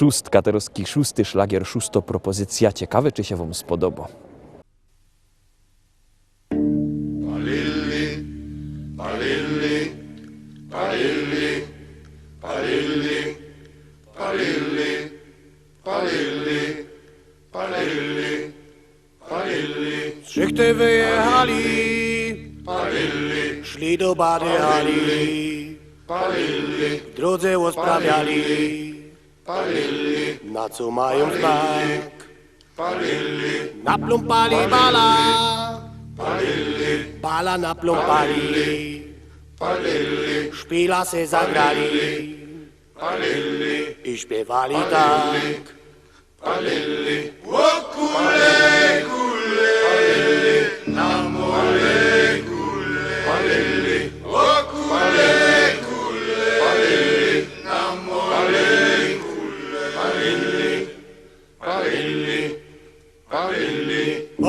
szóstka, teroski szósty szlagier, szósto propozycja. Ciekawe, czy się wam spodoba. Szychty wyjechali, szli do Bady Hali, w drodze usprawiali, na co mają znak. Naplumpali bala, bala naplumpali, szpila se zagrali. I śpiewali tak. Po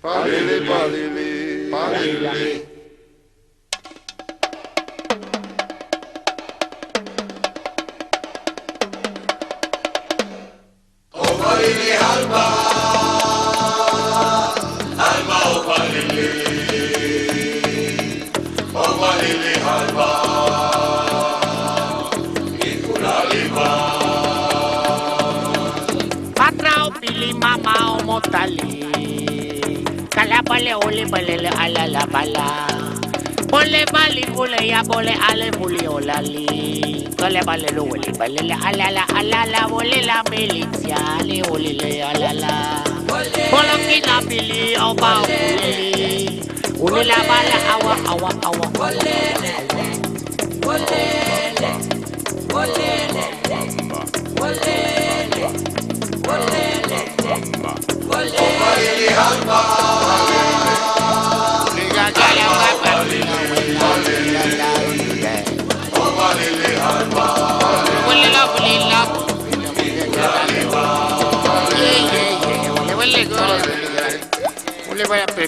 Palele, palele, palele. O palele alma, alma o palele. O palele alma. Patrão, pili, mamão. Kalabale ole balele ala la bala. Ole bali bule ya bole ale buli olali Kale bale lo balele ala la ala la militia ale ole le ala la. Kina pili oba ole Ole la bala awa awa awa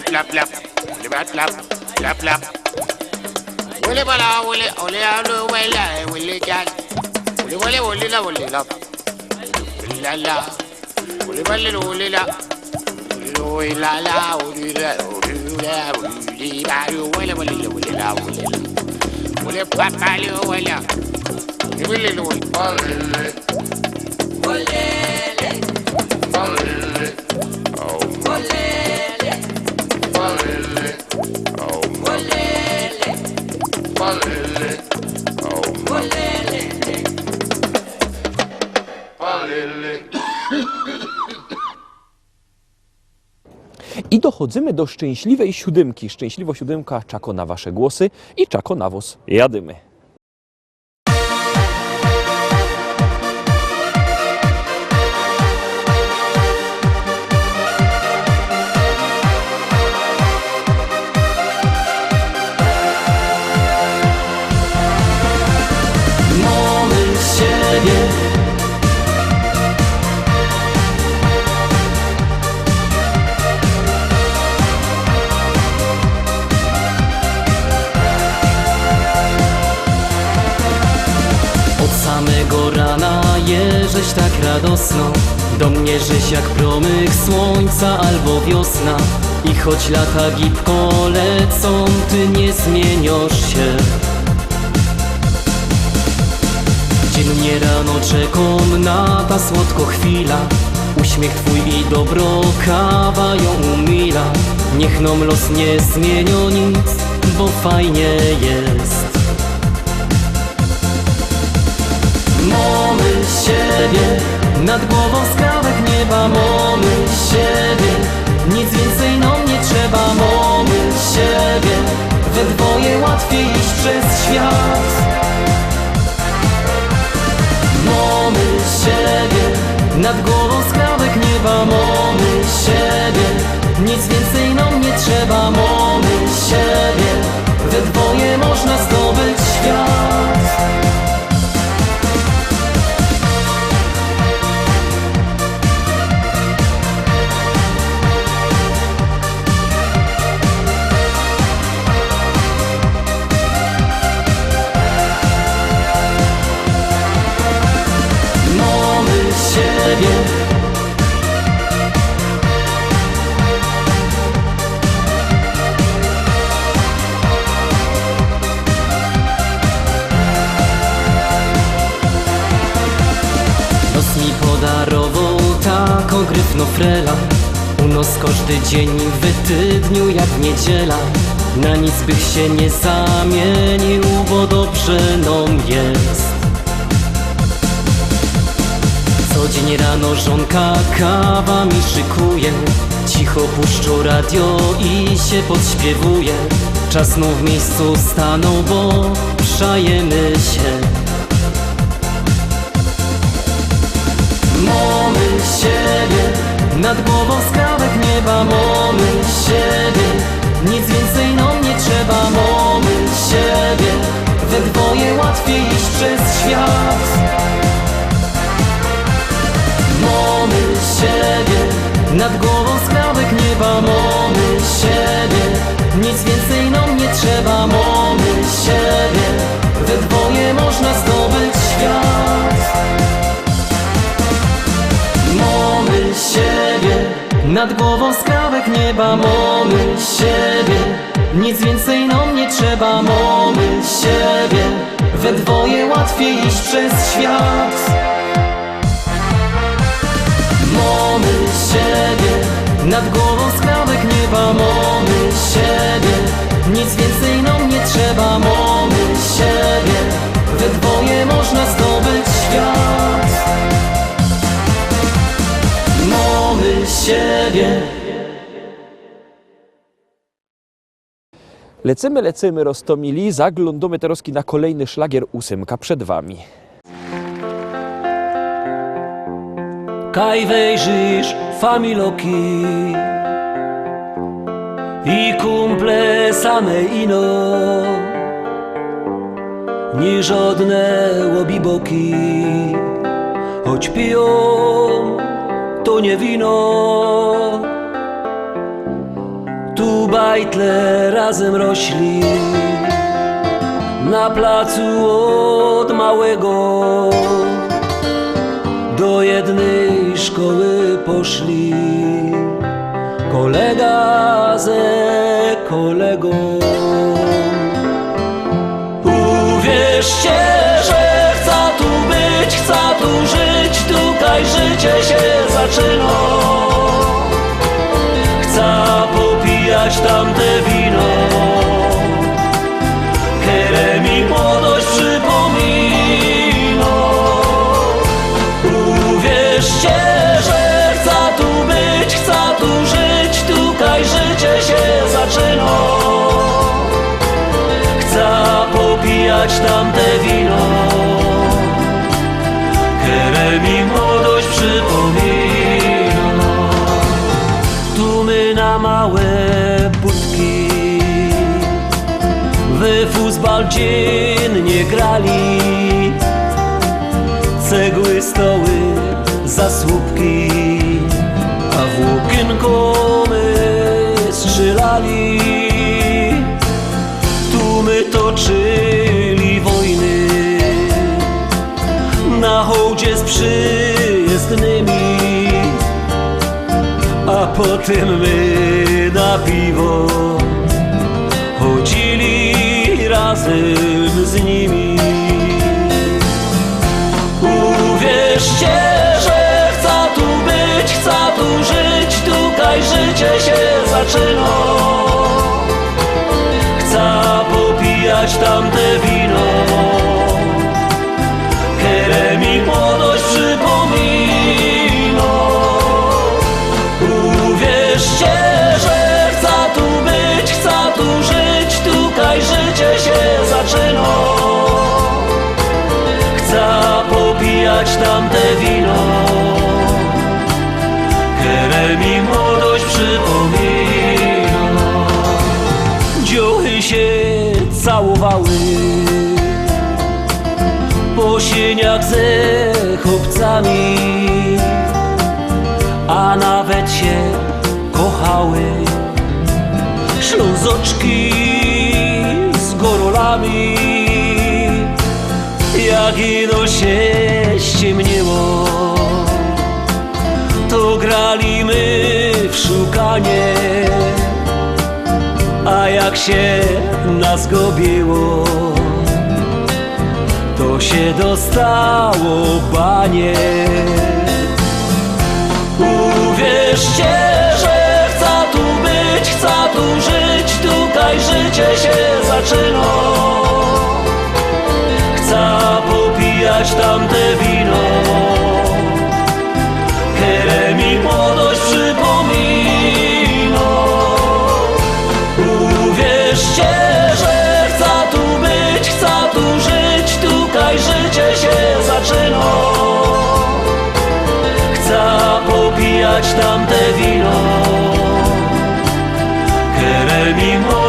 bad clap clap. Ole bad clap clap clap. Ole bala ole ole alo wela ole gal. Ole ole ole la ole eh, la. Ole la la. Ole bala ole la. Ole la la ole la ole la ole la ole ole ole la ole. Ole papa ole ole. Ole ole ole. Ole. Dochodzimy do szczęśliwej siódemki. Szczęśliwa siódemka, czako na wasze głosy i czako na wos. Jadymy. Choć lata gibko lecą, ty nie zmieniasz się. Dziennie rano czekam na ta słodko chwila. Uśmiech twój i dobro kawa ją umila. Niech nam los nie zmienią nic, bo fajnie jest. Mamy siebie, nad głową skrawek nieba. Mamy siebie, nic więcej nam nie trzeba Mamy siebie, we dwoje łatwiej iść przez świat. Mamy siebie, Nad głową skrawek nieba mamy siebie. Nic więcej nam nie trzeba, taką gryfno frela U nos każdy dzień w tydniu jak niedziela. Na nic bych się nie zamienił, bo dobrze nam jest. Co dzień rano żonka kawa mi szykuje. Cicho puszczą radio i się podśpiewuje. Czas znów w miejscu stanął, bo przajemy się siebie. Nad głową skrawek nieba Mamy siebie. Nic więcej nam nie trzeba Mamy siebie. We dwoje łatwiej iść przez świat. Mamy siebie. Nad głową skrawek nieba Mamy Nad głową skrawek nieba Mamy siebie. Nic więcej nam nie trzeba Mamy siebie. We dwoje łatwiej iść przez świat Lecimy, lecimy, roztomili. Zaglądamy teraz na kolejny szlagier ósemka przed wami. Kaj wejrzysz familoki i kumple same ino nie żadne łobiboki choć piją to nie wino tu bajtle razem rośli na placu od małego do jednej szkoły poszli kolega ze kolegą. Uwierzcie, wino, które mi młodość przypomina. Tu my na małe budki, we futbal dziennie grali cegły, stoły, zasłupki, a włókienko my strzelali. Potem my na piwo chodzili razem z nimi. Uwierzcie, że chcę tu być, chcę tu żyć, tutaj życie się zaczyna. Chcę popijać tamte wino, tamte wino. Które mi młodość przypomina. Dziuchy się całowały. Po sieniace chłopcami. A nawet się kochały. Ślązoczki z gorolami. Jak ino się ściemniło, to grali my w szukanie. A jak się nas gobiło, to się dostało banie. Uwierzcie, że chcę tu być, chcę tu żyć, tutaj życie się zaczyna. el mismo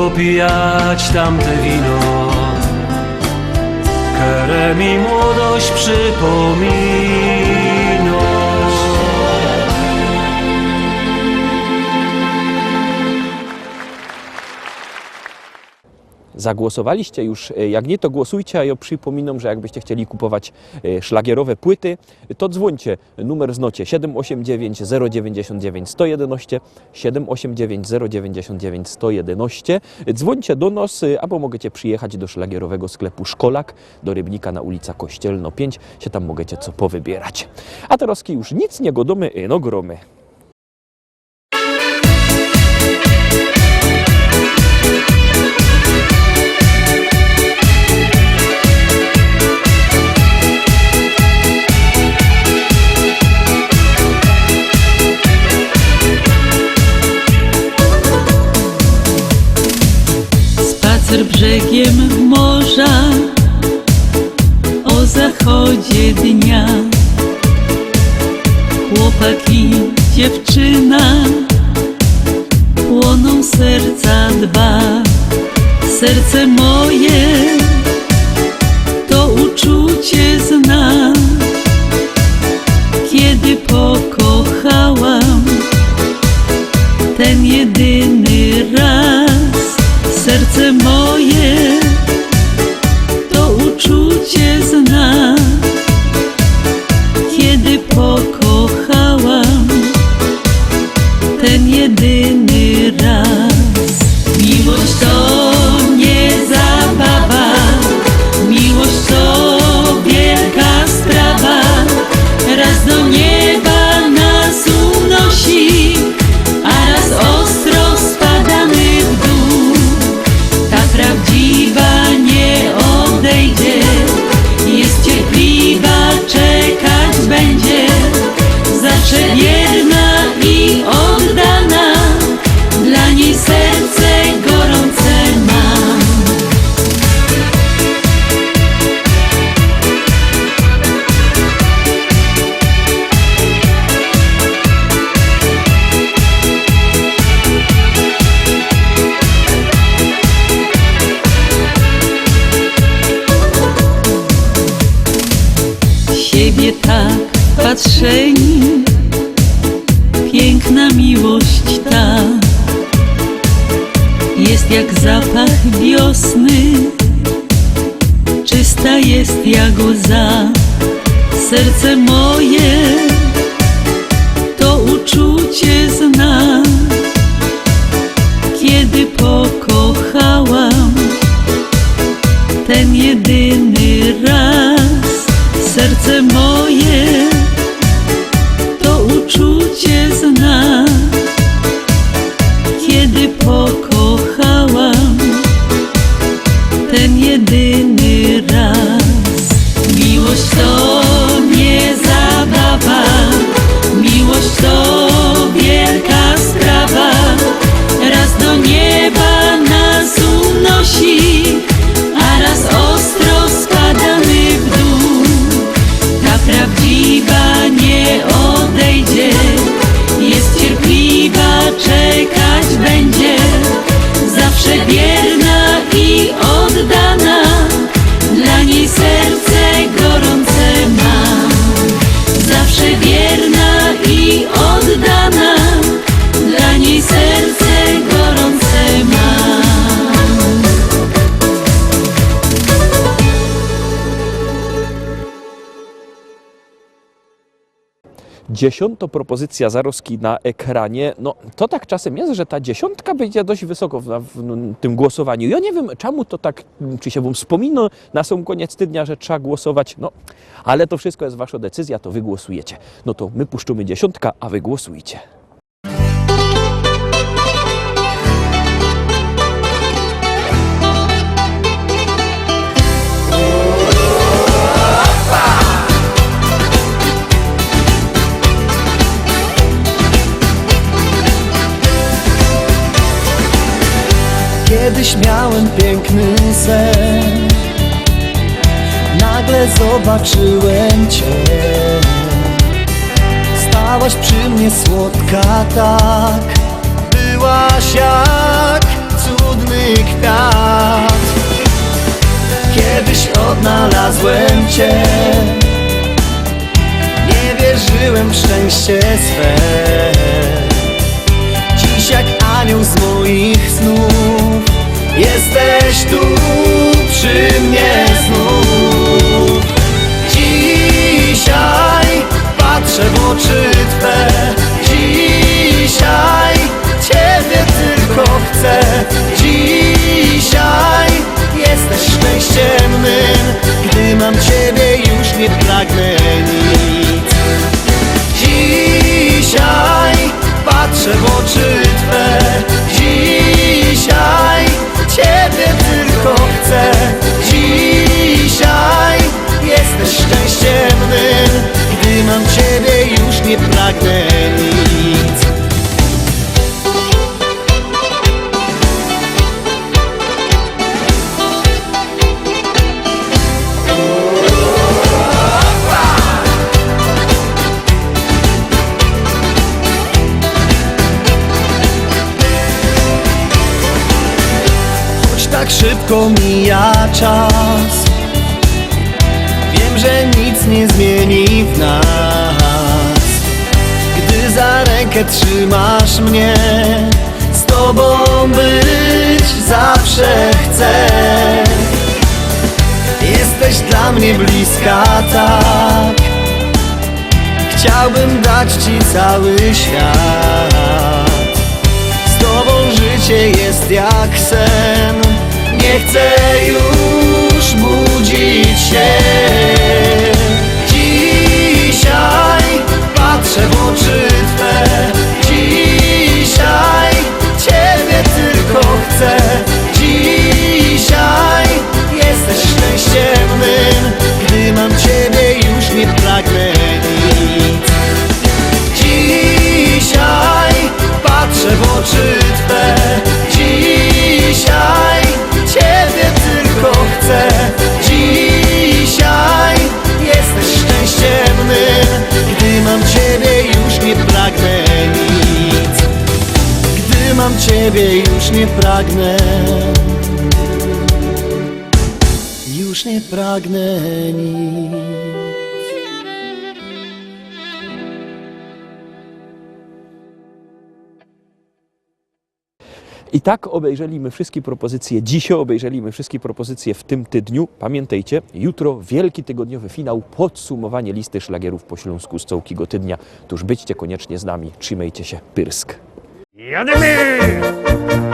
Popijać tamte wino, które mi młodość przypomina. Zagłosowaliście już? E, Jak nie, to głosujcie, a ja przypominam, że jakbyście chcieli kupować e, szlagierowe płyty, to dzwońcie. Numer znocie 789 099 111 789 099 111. Dzwońcie do nas, e, albo możecie przyjechać do szlagierowego sklepu Szkolak, do Rybnika na ulica Kościelno 5, się tam możecie co powybierać. A teraz już nic nie godomy, no gromy. Zachodzie dnia. Chłopak i dziewczyna płoną serca dwa. Serce moje to uczucie jak zapach wiosny, czysta jest jak łza. Serce moje to uczucie zna, kiedy pokochałam ten jedyny dziesiąta propozycja Zaroski na ekranie. No to tak czasem jest, że ta dziesiątka będzie dość wysoko w, w, tym głosowaniu. Ja nie wiem, czemu to tak, czy się wam wspomina na sam koniec tygodnia, że trzeba głosować. No, ale to wszystko jest wasza decyzja, to wy głosujecie. No to my puszczymy dziesiątka, a wy głosujcie. Kiedyś miałem piękny sen. Nagle zobaczyłem Cię. Stałaś przy mnie słodka tak. Byłaś jak cudny kwiat. Kiedyś odnalazłem Cię. Nie wierzyłem w szczęście swe. Dziś jak anioł z moich snów oczy Twe Dzisiaj Ciebie tylko chcę. Dzisiaj jesteś szczęściem mym. Gdy mam Ciebie już nie pragnę nic szybko mija czas. Wiem, że nic nie zmieni w nas. Gdy za rękę trzymasz mnie Z tobą być zawsze chcę. Jesteś dla mnie bliska tak. Chciałbym dać ci cały świat. Z tobą życie jest jak sen Nie chcę już budzić się. Dzisiaj patrzę w oczy Twe nie pragnę Już nie pragnę nic I tak obejrzeliśmy wszystkie propozycje dzisiaj, obejrzeliśmy wszystkie propozycje w tym tydniu. Pamiętajcie, jutro wielki tygodniowy finał, podsumowanie listy szlagierów po śląsku z całkiego tydnia. Tuż byćcie koniecznie z nami, trzymajcie się, Pyrsk. Jademy!